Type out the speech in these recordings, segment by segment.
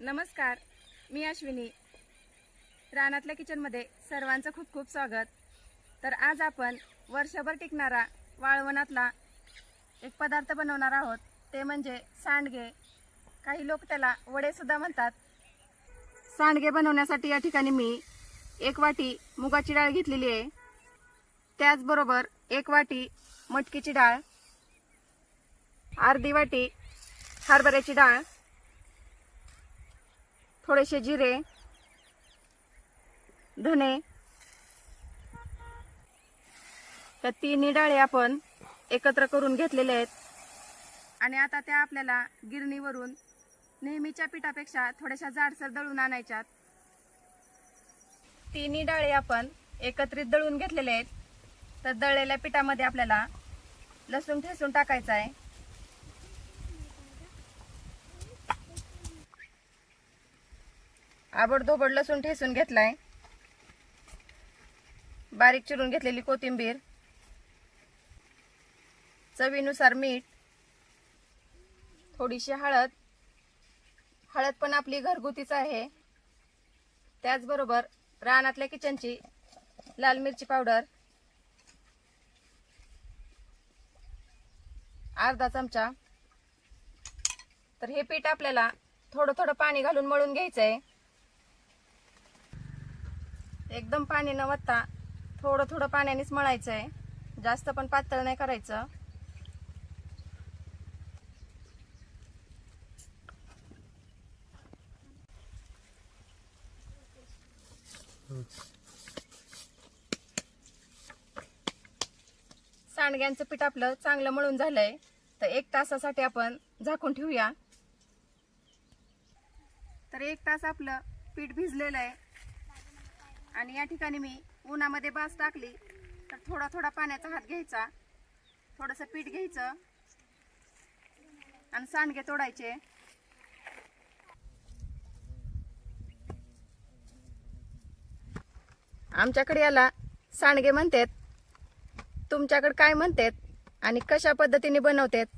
नमस्कार मी अश्विनी. रानातल्या किचनमध्ये सर्वांचं खूप खूप स्वागत. तर आज आपण वर्षभर टिकणारा वाळवणातला एक पदार्थ बनवणार आहोत. ते म्हणजे सांडगे. काही लोक त्याला वडेसुद्धा म्हणतात. सांडगे बनवण्यासाठी या ठिकाणी मी एक वाटी मुगाची डाळ घेतलेली आहे. त्याचबरोबर एक वाटी मटकीची डाळ अर्धी वाटी हरभऱ्याची डाळ थोडेसे जिरे धने तर तिन्ही डाळे आपण एकत्र करून घेतलेले आहेत. आणि आता त्या आपल्याला गिरणीवरून नेहमीच्या पिठापेक्षा थोड्याशा जाडसर दळून आणायच्यात. तिन्ही डाळे आपण एकत्रित दळून घेतलेले आहेत. तर दळलेल्या पिठामध्ये आपल्याला लसूण ठेसून टाकायचं आहे. आबडधोबड लसूण ठेसून घेतलाय. बारीक चिरून घेतलेली कोथिंबीर. चवीनुसार मीठ. थोडीशी हळद. हळद पण आपली घरगुतीच आहे. त्याचबरोबर रानातल्या किचनची लाल मिरची पावडर. अर्धा चमचा. तर हे पीठ आपल्याला थोडं थोडं पाणी घालून मळून घ्यायचं आहे एकदम पाणी न वत्ता थोडं थोडं पाण्यानेच मळायचं आहे जास्त पण पातळ नाही करायचं. सांडग्यांचं पीठ आपलं चांगलं मळून झालंय. तर एक तासासाठी आपण झाकून ठेवूया. तर एक तास आपलं पीठ भिजलेलं आहे. आणि या ठिकाणी मी उन्हामध्ये बास टाकली. तर थोडा थोडा पाण्याचा हात घ्यायचा. थोडंसं पीठ घ्यायचं. आणि सांडगे तोडायचे. आमच्याकडे याला सांडगे म्हणतात. तुमच्याकडे काय म्हणतात आणि कशा पद्धतीने बनवतात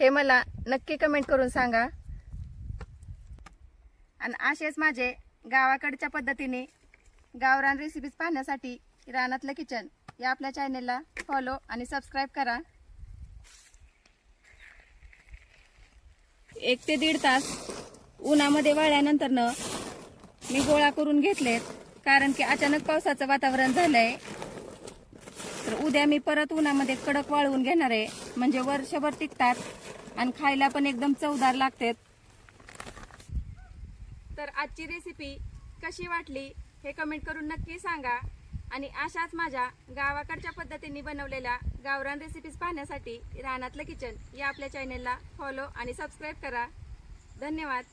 हे मला नक्की कमेंट करून सांगा. आणि असेच माझे गावाकडच्या पद्धतीने गावरान रेसिपीज पाहण्यासाठी रानातलं किचन या आपल्या चॅनेलला फॉलो आणि सबस्क्राईब करा. एक ते दीड तास उन्हामध्ये वाळल्यानंतरनं मी गोळा करून घेतलेत कारण की अचानक पावसाचं वातावरण झालंय. तर उद्या मी परत उन्हामध्ये कडक वाळवून घेणार आहे म्हणजे वर्षभर टिकतात आणि खायला पण एकदम चवदार लागतात. तर आजची रेसिपी कशी वाटली? हे कमेंट करून नक्की सांगा. आणि अशाच माझ्या गावाकडच्या पद्धतीने बनवलेल्या गावरान रेसिपीज पाहण्यासाठी रानातलं किचन या आपल्या चॅनेलला फॉलो आणि सबस्क्राईब करा. धन्यवाद.